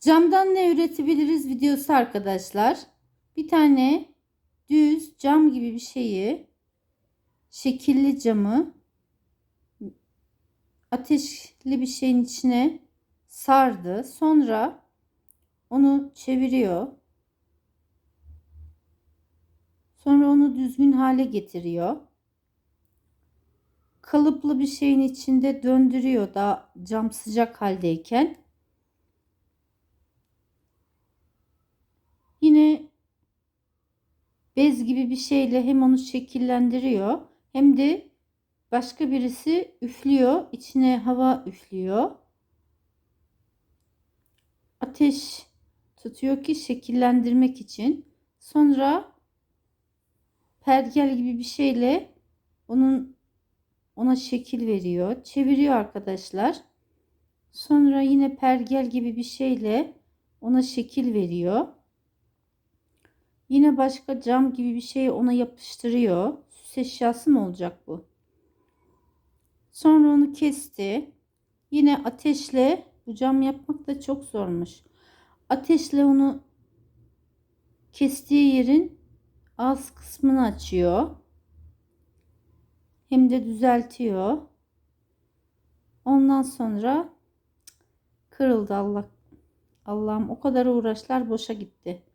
Camdan ne üretebiliriz videosu arkadaşlar. Bir tane düz cam gibi bir şeyi şekilli camı ateşli bir şeyin içine sardı. Sonra onu çeviriyor. Sonra onu düzgün hale getiriyor. Kalıplı bir şeyin içinde döndürüyor da cam sıcak haldeyken. Yine bez gibi bir şeyle hem onu şekillendiriyor hem de başka birisi üflüyor. içine hava üflüyor. Ateş tutuyor ki şekillendirmek için. Sonra pergel gibi bir şeyle onun ona şekil veriyor. Çeviriyor arkadaşlar. Sonra yine pergel gibi bir şeyle ona şekil veriyor. Yine başka cam gibi bir şey ona yapıştırıyor. Süs eşyası mı olacak bu? Sonra onu kesti. Yine ateşle bu cam yapmak da çok zormuş. Ateşle onu kestiği yerin ağız kısmını açıyor. Hem de düzeltiyor. Ondan sonra kırıldı Allah. Allah'ım o kadar uğraşlar boşa gitti.